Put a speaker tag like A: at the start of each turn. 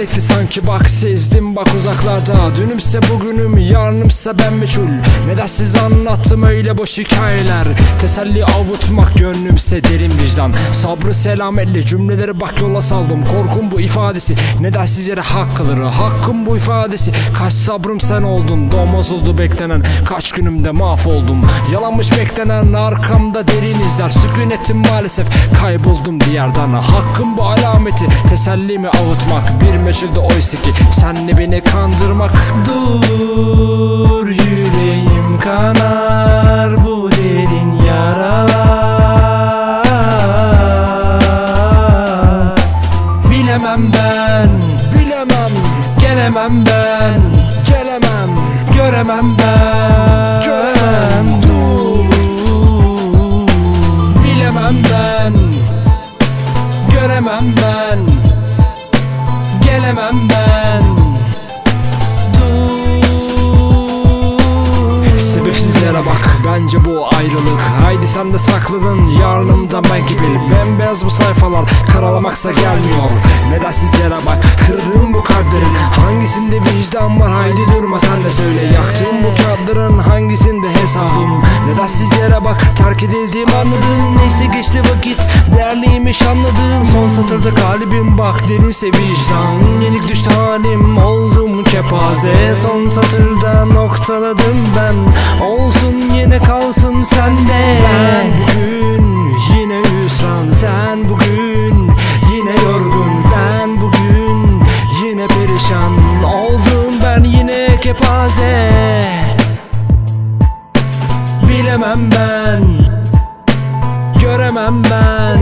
A: Gelecekti sanki bak sezdim bak uzaklarda. Dünümse bugünüm yarınımsa ben meçhul Neden siz anlattım öyle boş hikayeler. Teselli avutmak gönlümse derin vicdan. Sabrı selametle cümleleri bak yola saldım. Korkum bu ifadesi. Neden sizlere hak kalır Hakkım bu ifadesi. Kaç sabrım sen oldun Doğmaz oldu beklenen. Kaç günümde mahvoldum. Yalanmış beklenen arkamda derin izler. Sükun maalesef kayboldum diyardan. Hakkım bu alameti. Tesellimi avutmak Bir meçhulde oysa ki. Senle beni kandırmak
B: Dur yüreğim kanar bu derin yaralar. Bilemem ben,
A: Bilemem
B: gelemem ben
A: gelemem
B: Göremem ben.
A: Göremem.
B: Dur Bilemem ben Göremem ben Gelemem ben.
A: Sebepsiz yere bak bence bu ayrılık. Haydi sen de sakladın yarınımda ben gibi. Bembeyaz bu sayfalar karalamaksa gelmiyor. Nedensiz yere bak kalplerin Hangisinde vicdan var? Haydi durma sen de söyle. Yaktığım bu kağıtların hangisinde hesabım? Nedensiz yere bak? Terk edildiğimi anladım. Neyse geçti vakit. Değerliymiş anladım. Son satırda kalbim bak. Derinse vicdan. Yenik düştü halim oldum kepaze. Son satırda noktaladım ben. Olsun yine kalsın sende. Ben bugün perişan Oldum ben yine kepaze. Bilemem ben Göremem ben